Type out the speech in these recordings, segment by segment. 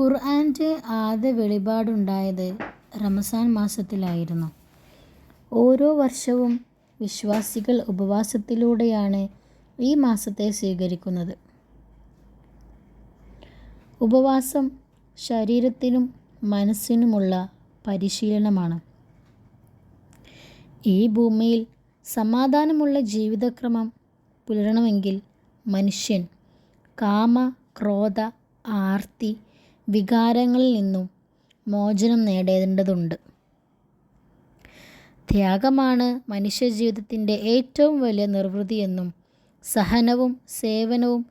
ഖുർആന്റെ ആദ്യ വെളിപാടുണ്ടായത് റമസാൻ മാസത്തിലായിരുന്നു. ഓരോ വർഷവും വിശ്വാസികൾ ഉപവാസത്തിലൂടെയാണ് ഈ മാസത്തെ സ്വീകരിക്കുന്നത്. ഉപവാസം ശരീരത്തിനും മനസ്സിനുമുള്ള പരിശീലനമാണ്. ഈ ഭൂമിയിൽ സമാധാനമുള്ള ജീവിതക്രമം പുലരണമെങ്കിൽ മനുഷ്യൻ കാമ, ക്രോധ, ആർത്തി വികാരങ്ങളിൽ നിന്നും മോചനം നേടേണ്ടതുണ്ട്. ത്യാഗമാണ് മനുഷ്യജീവിതത്തിന്റെ ഏറ്റവും വലിയ നിർവൃതിയെന്നും സഹനവും സേവനവും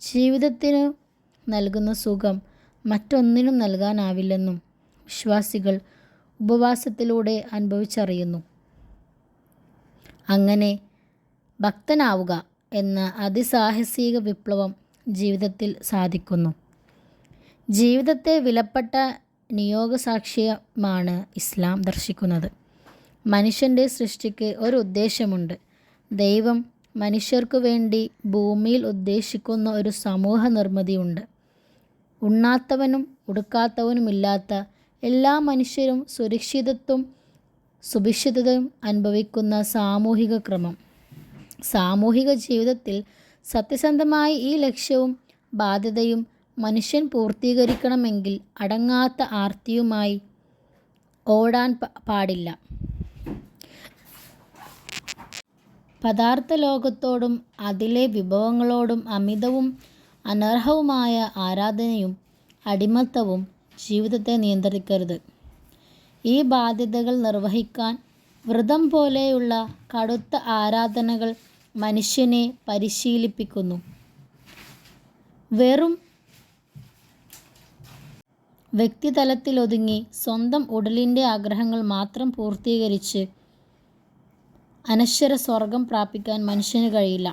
ജീവിതത്തിന് നൽകുന്ന സുഖം മറ്റൊന്നിനും നൽകാനാവില്ലെന്നും വിശ്വാസികൾ ഉപവാസത്തിലൂടെ അനുഭവിച്ചറിയുന്നു. അങ്ങനെ ഭക്തനാവുക എന്ന അതിസാഹസിക വിപ്ലവം ജീവിതത്തിൽ സാധിക്കുന്നു. ജീവിതത്തെ വിലപ്പെട്ട നിയോഗസാക്ഷ്യമാണ് ഇസ്ലാം ദർശിക്കുന്നത്. മനുഷ്യന്റെ സൃഷ്ടിക്ക് ഒരു ഉദ്ദേശമുണ്ട് ദൈവം മനുഷ്യർക്കു വേണ്ടി ഭൂമിയിൽ ഉദ്ദേശിക്കുന്ന ഒരു സമൂഹ നിർമ്മിതിയുണ്ട് ഉണ്ണാത്തവനും ഉടുക്കാത്തവനുമില്ലാത്ത എല്ലാ മനുഷ്യരും സുരക്ഷിതത്വം സുഭിക്ഷതയും അനുഭവിക്കുന്ന സാമൂഹിക ക്രമം. സാമൂഹിക ജീവിതത്തിൽ സത്യസന്ധമായി ഈ ലക്ഷ്യവും ബാധ്യതയും മനുഷ്യൻ പൂർത്തീകരിക്കണമെങ്കിൽ അടങ്ങാത്ത ആർത്തിയുമായി ഓടാൻ പാടില്ല. പദാർത്ഥലോകത്തോടും അതിലെ വിഭവങ്ങളോടും അമിതവും അനർഹവുമായ ആരാധനയും അടിമത്തവും ജീവിതത്തെ നിയന്ത്രിക്കരുത്. ഈ ബാധ്യതകൾ നിർവഹിക്കാൻ വ്രതം പോലെയുള്ള കടുത്ത ആരാധനകൾ മനുഷ്യനെ പരിശീലിപ്പിക്കുന്നു. വെറും വ്യക്തിതലത്തിലൊതുങ്ങി സ്വന്തം ഉടലിന്റെ ആഗ്രഹങ്ങൾ മാത്രം പൂർത്തീകരിച്ച് അനശ്വര സ്വർഗം പ്രാപിക്കാൻ മനുഷ്യന് കഴിയില്ല.